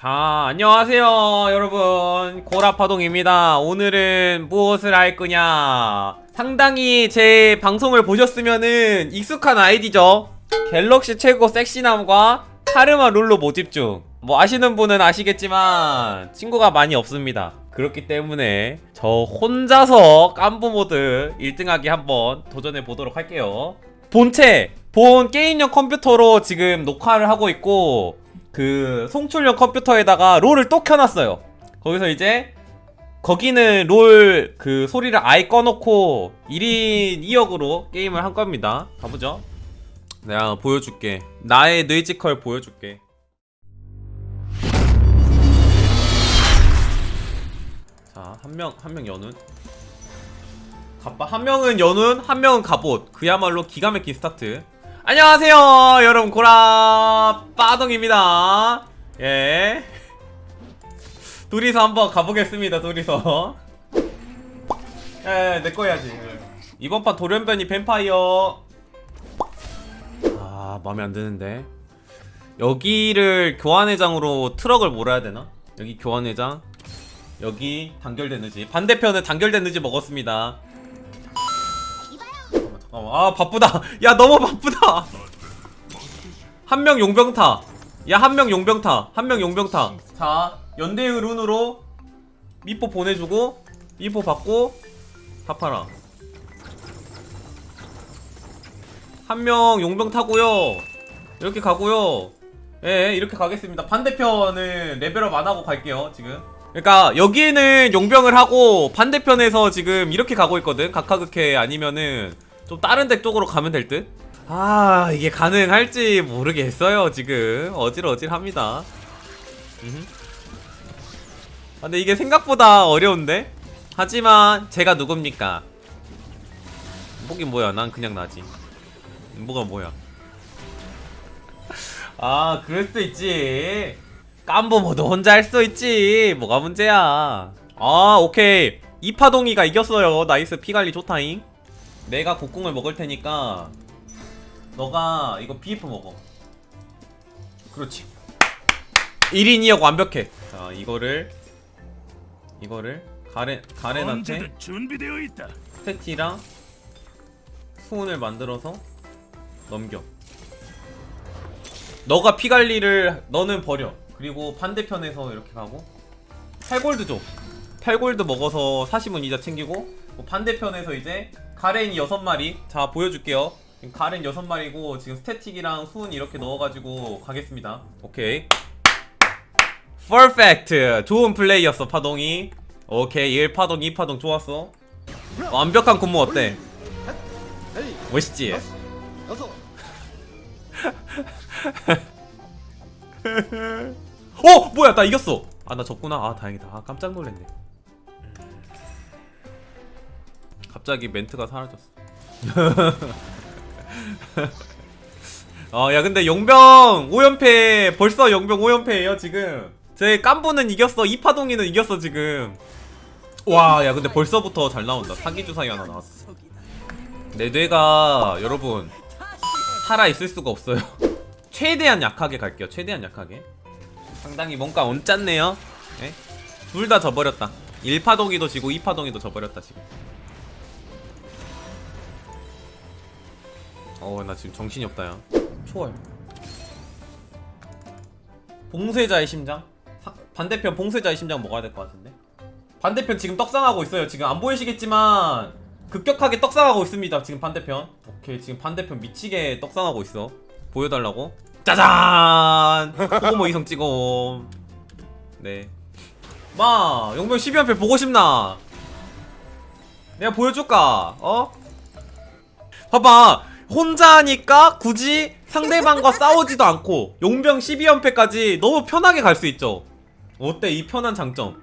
자, 안녕하세요, 여러분. 고라파동입니다. 오늘은 무엇을 할 거냐? 상당히 제 방송을 보셨으면은 익숙한 아이디죠? 갤럭시 최고 섹시남과 카르마 룰루 모집 중. 뭐 아시는 분은 아시겠지만 친구가 많이 없습니다. 그렇기 때문에 저 혼자서 깐부 모드 1등하기 한번 도전해 보도록 할게요. 본체, 본 게임용 컴퓨터로 지금 녹화를 하고 있고 그 송출용 컴퓨터에다가 롤을 또 켜놨어요. 거기서 이제 거기는 롤 그 소리를 아예 꺼놓고 1인 2역으로 게임을 한 겁니다. 가보죠. 내가 보여줄게. 나의 뇌지컬 보여줄게. 자, 한 명, 한 명 연운. 갑바, 한 명은 연운, 한 명은 갑옷. 그야말로 기가 막힌 스타트. 안녕하세요, 여러분. 고라 빠동입니다. 예. 둘이서 한번 가보겠습니다, 둘이서. 예, 내거 해야지. 이번 판 돌연변이 뱀파이어. 아, 마음에 안 드는데. 여기를 교환회장으로 트럭을 몰아야 되나? 여기 교환회장. 여기 단결된 의지. 반대편은 단결된 의지 먹었습니다. 잠깐만. 아, 바쁘다. 야, 너무 바쁘다. 한 명 용병타. 야, 한 명 용병타. 한 명 용병타. 자, 연대의 룬으로 미포 보내주고, 미포 받고, 다 팔아. 한명 용병 타고요. 이렇게 가고요. 예, 이렇게 가겠습니다. 반대편은 레벨업 안 하고 갈게요, 지금. 그러니까 여기는 용병을 하고 반대편에서 지금 이렇게 가고 있거든. 각하극해 아니면은 좀 다른 데 쪽으로 가면 될 듯. 아, 이게 가능할지 모르겠어요, 지금. 어질어질합니다. 음흠. 아, 근데 이게 생각보다 어려운데? 하지만 제가 누굽니까? 뭐긴 뭐야, 난 그냥 나지. 뭐가 뭐야? 아, 그럴 수도 있지. 깜보 모두 혼자 할 수 있지. 뭐가 문제야. 아, 오케이. 이파동이가 이겼어요. 나이스. 피관리 좋다잉. 내가 곡궁을 먹을 테니까 너가 이거 BF 먹어. 그렇지. 1인 2역 완벽해. 자, 이거를 이거를 가렌 가렌한테 언제든 준비되어 있다. 스태티랑 수은을 만들어서 넘겨. 너가 피 관리를 너는 버려. 그리고 반대편에서 이렇게 가고 8골드 줘. 8골드 먹어서 40은 이자 챙기고 뭐 반대편에서 이제 가렌이 6마리 자 보여줄게요. 지금 가렌 6마리고 지금 스태틱이랑 수은 이렇게 넣어가지고 가겠습니다. 오케이. 퍼펙트 좋은 플레이였어 파동이 오케이 1파동 2파동 좋았어 완벽한 군무 어때? 멋있지? 어! 뭐야 나 이겼어 아 나 졌구나 아 다행이다 아 깜짝 놀랐네 갑자기 멘트가 사라졌어. 어 야 근데 용병 5연패 벌써 용병 5연패예요 지금. 제 깐부는 이겼어 이파동이는 이겼어 지금. 와 야 근데 벌써부터 잘 나온다. 사기 주사위 하나 나왔어. 내 뇌가 여러분 살아 있을 수가 없어요. 최대한 약하게 갈게요 최대한 약하게. 상당히 뭔가 언짢네요. 네? 둘다 져버렸다. 1파동이도 지고 2파동이도 져버렸다 지금 어나 지금 정신이 없다 야 초월. 봉쇄자의 심장? 사- 반대편 봉쇄자의 심장 먹어야 될 것 같은데? 반대편 지금 떡상하고 있어요. 지금 안 보이시겠지만 급격하게 떡상하고 있습니다. 지금 반대편. 오케이 지금 반대편 미치게 떡상하고 있어. 보여달라고? 짜잔! 소고모 이성 찍어 네마 용병 12연패 보고 싶나? 내가 보여줄까? 어? 봐봐 혼자 하니까 굳이 상대방과 싸우지도 않고 용병 12연패까지 너무 편하게 갈 수 있죠. 어때? 이 편한 장점?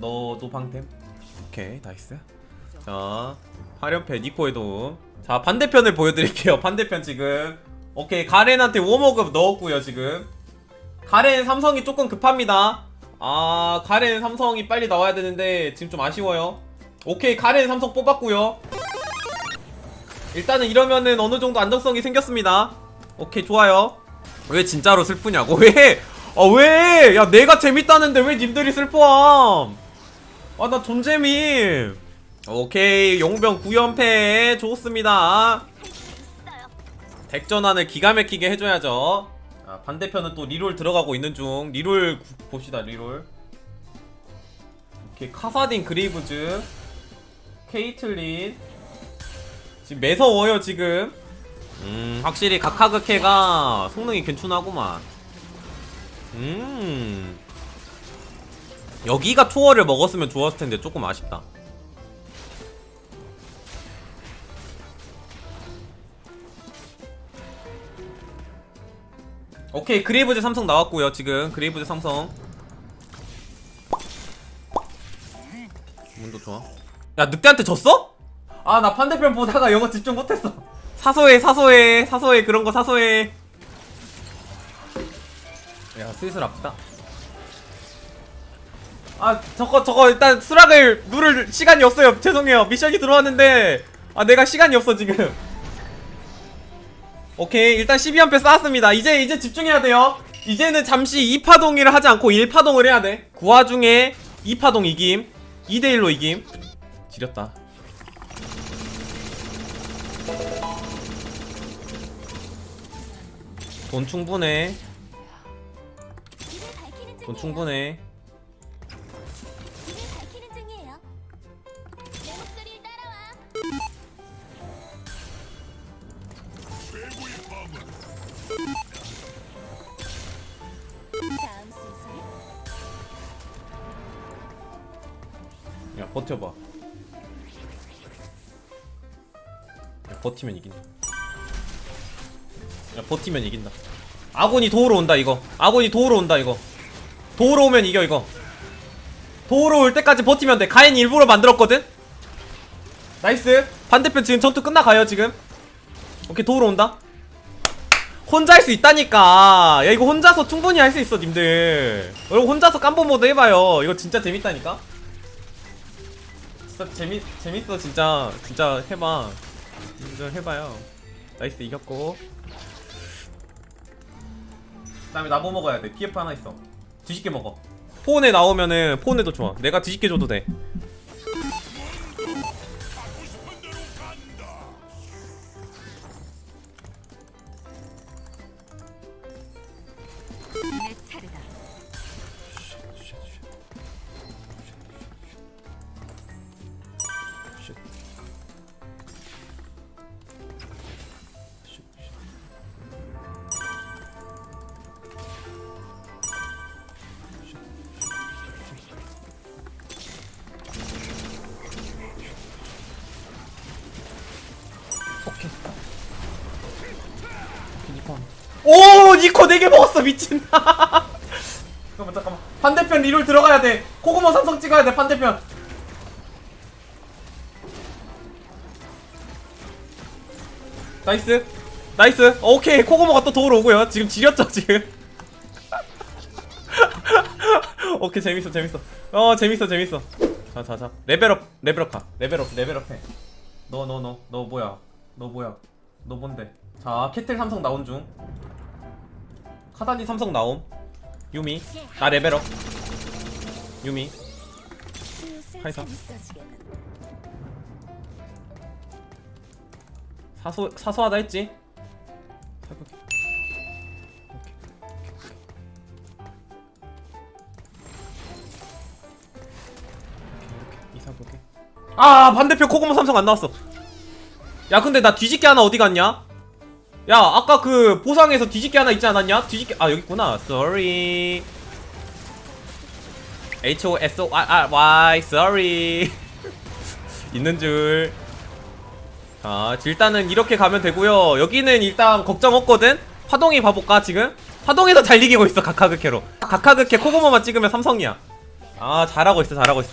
너도 방템? 오케이 나이스. 자 8연패 니코의 도움. 자 반대편을 보여드릴게요. 반대편 지금. 오케이 가렌한테 워머급 넣었고요 지금. 가렌 삼성이 조금 급합니다. 아 가렌 삼성이 빨리 나와야 되는데 지금 좀 아쉬워요. 오케이 가렌 삼성 뽑았고요 일단은 이러면은 어느 정도 안정성이 생겼습니다 오케이 좋아요 왜 진짜로 슬프냐고 왜 아 왜? 야 내가 재밌다는데 왜 님들이 슬퍼함? 아나 존재밈. 오케이 용병 9연패 좋습니다. 덱전환을 기가 막히게 해줘야죠. 아, 반대편은 또 리롤 들어가고 있는 중. 리롤 구- 봅시다 리롤. 오케이 카사딘 그레이브즈, 케이틀린. 지금 매서워요 지금. 음 확실히 각하극해가 성능이 괜찮하구만. 음 여기가 초월을 먹었으면 좋았을 텐데 조금 아쉽다. 오케이 그레이브즈 삼성 나왔고요 지금 그레이브즈 삼성 문도 좋아 야 늑대한테 졌어? 아 나 반대편 보다가 영어 집중 못했어. 사소해 사소해 사소해 그런 거 사소해. 야 슬슬 아프다. 아 저거 저거 일단 수락을 누를 시간이 없어요. 죄송해요. 미션이 들어왔는데 아 내가 시간이 없어 지금. 오케이 일단 12연패 쌓았습니다. 이제 이제 집중해야 돼요. 이제는 잠시 2파동이를 하지 않고 1파동을 해야 돼그 와중에 2파동 이김 2대1로 이김. 지렸다 돈 충분해. 돈 충분해. 야 버텨봐. 야 버티면 이긴다 야 버티면 이긴다. 아군이 도우러 온다 이거. 아군이 도우러 온다 이거. 도우러 오면 이겨 이거. 도우러 올 때까지 버티면 돼. 가인 일부러 만들었거든? 나이스. 반대편 지금 전투 끝나가요 지금? 오케이 도우러 온다. 혼자 할 수 있다니까. 야 이거 혼자서 충분히 할 수 있어 님들. 여러분 혼자서 깜보 모드 해봐요. 이거 진짜 재밌다니까? 진짜 재미 재밌어 진짜. 진짜 해봐. 진짜 해봐요. 나이스 이겼고. 그 다음에 나뭐 먹어야 돼? PF 하나 있어. 뒤집게 먹어. 폰에 나오면은 폰에도 좋아. 내가 뒤집게 줘도 돼 오 니코 4개 먹었어 미친. 잠깐만 잠깐만. 반대편 리롤 들어가야 돼. 코고모 삼성 찍어야 돼 반대편. 나이스. 나이스. 오케이 코고모가 또 도우러 오고요. 지금 지렸죠 지금. 오케이 재밌어 재밌어. 어 재밌어 재밌어. 자자자. 레벨업 레벨업 가 레벨업 레벨업 해너 너 너. 너 뭐야? 너 뭐야? 너 뭔데? 자 캐틀 삼성 나온 중 카다니 삼성 나옴. 유미. 나 레벨업. 유미. 카이사. 사소 사소하다 했지? 이사볼게. 아 반대편 코고모 삼성 안 나왔어. 야 근데 나 뒤집게 하나 어디 갔냐 야 아까 그 보상에서 뒤집게 하나 있지 않았냐 뒤집게 아 여기 있구나 sorry H O S O R R Y sorry 있는 줄 자, 일단은 이렇게 가면 되고요. 여기는 일단 걱정 없거든. 파동이 봐볼까 지금? 파동에서 잘 이기고 있어 각하극해로. 각하극해 코고모만 찍으면 삼성이야. 아 잘하고 있어 잘하고 있어.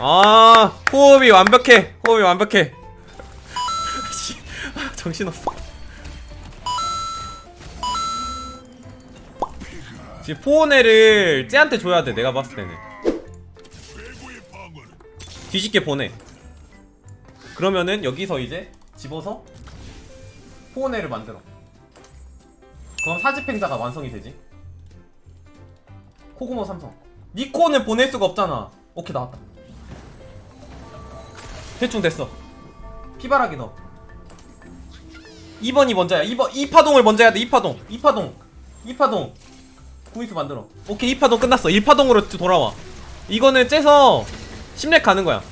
아 호흡이 완벽해 호흡이 완벽해. 씨, 아, 정신없어. 지금 포온회를 쟤한테 줘야 돼 내가 봤을 때는. 뒤집게 보내. 그러면은 여기서 이제 집어서 포온회를 만들어. 그럼 사집행자가 완성이 되지. 코고모 삼성. 니코는 보낼 수가 없잖아. 오케이 나왔다. 대충 됐어. 피바라기 너 2번이 먼저야. 2번 2파동을 먼저 해야 돼 2파동. 2파동. 2파동 구이스 만들어. 오케이 2파동 끝났어. 1파동으로 돌아와. 이거는 째서 10렙 가는 거야.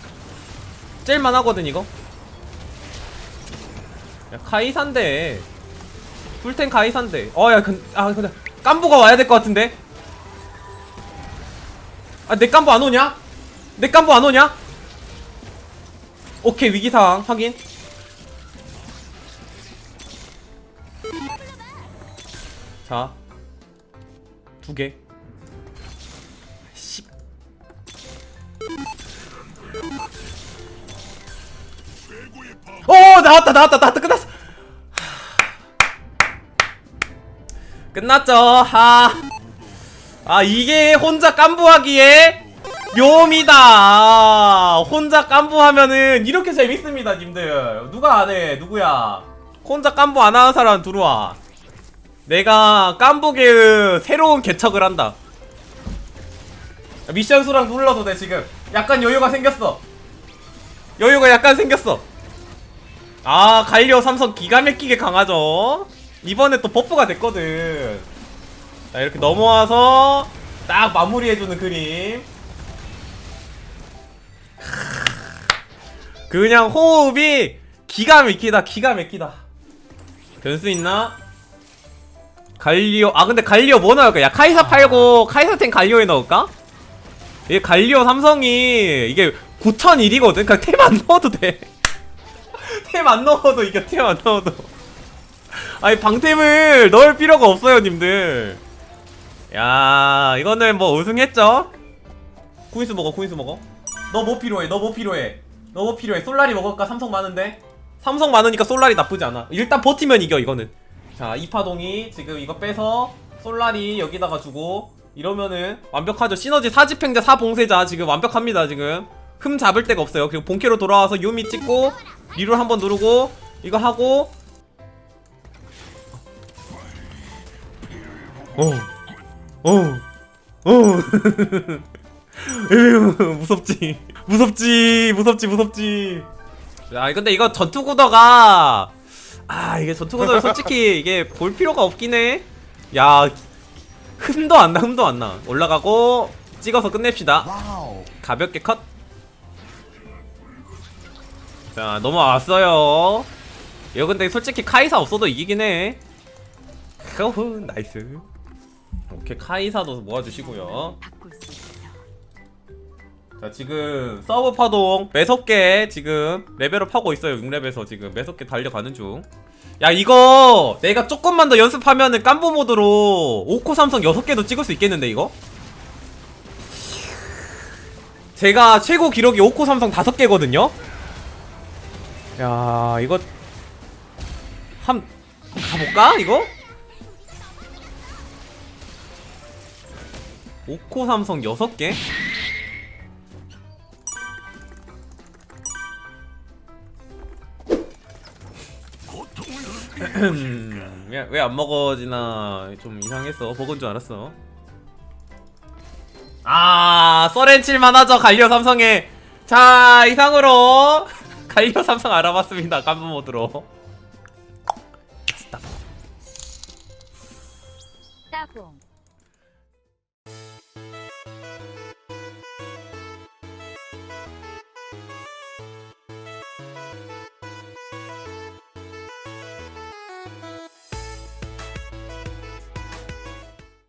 찔만 하거든 이거. 야 카이산데. 풀텐 카이산데. 어야 근, 아 근데 깐부가 와야 될 것 같은데? 아내 깐부 안 오냐? 내 깐부 안 오냐? 오케이 위기상황 확인. 자, 두 개. 십. 오 나왔다 나왔다 나왔다 끝났어. 끝났죠. 하. 아 이게 혼자 깐부하기에 묘미다. 혼자 깐부하면은 이렇게 재밌습니다, 님들. 누가 안 해? 누구야? 혼자 깐부 안 하는 사람 들어와. 내가 깐부게의 새로운 개척을 한다. 미션 수랑 눌러도 돼 지금. 약간 여유가 생겼어. 여유가 약간 생겼어. 아 갈리오 삼성 기가 막히게 강하죠. 이번에 또 버프가 됐거든. 자 이렇게 넘어와서 딱 마무리해주는 그림. 그냥 호흡이 기가 막히다 기가 막히다. 변수 있나? 갈리오 아 근데 갈리오 뭐 나올까? 야 카이사 팔고 카이사텐 갈리오에 넣을까? 이게 갈리오 삼성이 이게 9001이거든? 그냥 템 안 넣어도 돼 템 안 넣어도 이게 템안 넣어도. 아니 방템을 넣을 필요가 없어요 님들. 야 이거는 뭐 우승했죠? 쿠인스 먹어 쿠인스 먹어. 너 뭐 필요해 너 뭐 필요해? 너 뭐 필요해? 솔라리 먹을까? 삼성 많은데? 삼성 많으니까 솔라리 나쁘지 않아. 일단 버티면 이겨 이거는 자 이파동이 지금 이거 빼서 솔라리 여기다가 주고 이러면은 완벽하죠. 시너지 사집행자 사봉쇄자 지금 완벽합니다 지금. 흠 잡을 데가 없어요. 그리고 본캐로 돌아와서 유미 찍고 리롤 한번 누르고 이거 하고. 어어어. 에휴 무섭지. 무섭지 무섭지 무섭지. 야 근데 이거 전투 구도가 아 이게 전투 구도 솔직히 이게 볼 필요가 없긴 해 야 흠도 안 나 흠도 안 나. 올라가고 찍어서 끝냅시다. 가볍게 컷. 자 넘어왔어요. 이거 근데 솔직히 카이사 없어도 이기긴 해. 허후 나이스. 오케이 카이사도 모아주시고요. 자 지금 서브 파동 매섭게 지금 레벨업 하고 있어요 6렙에서 지금 매섭게 달려가는 중 야 이거 내가 조금만 더 연습하면은 깐부 모드로 5코 삼성 6개도 찍을 수 있겠는데 이거? 제가 최고 기록이 5코 삼성 5개거든요? 야 이거 한 가볼까 이거? 5코 삼성 6개? 왜 안 먹어지나 좀 이상했어. 먹은 줄 알았어. 아 써렌칠만 하죠 갈리오 삼성에 자 이상으로. 갈리오 삼성 알아봤습니다 깐부 모드로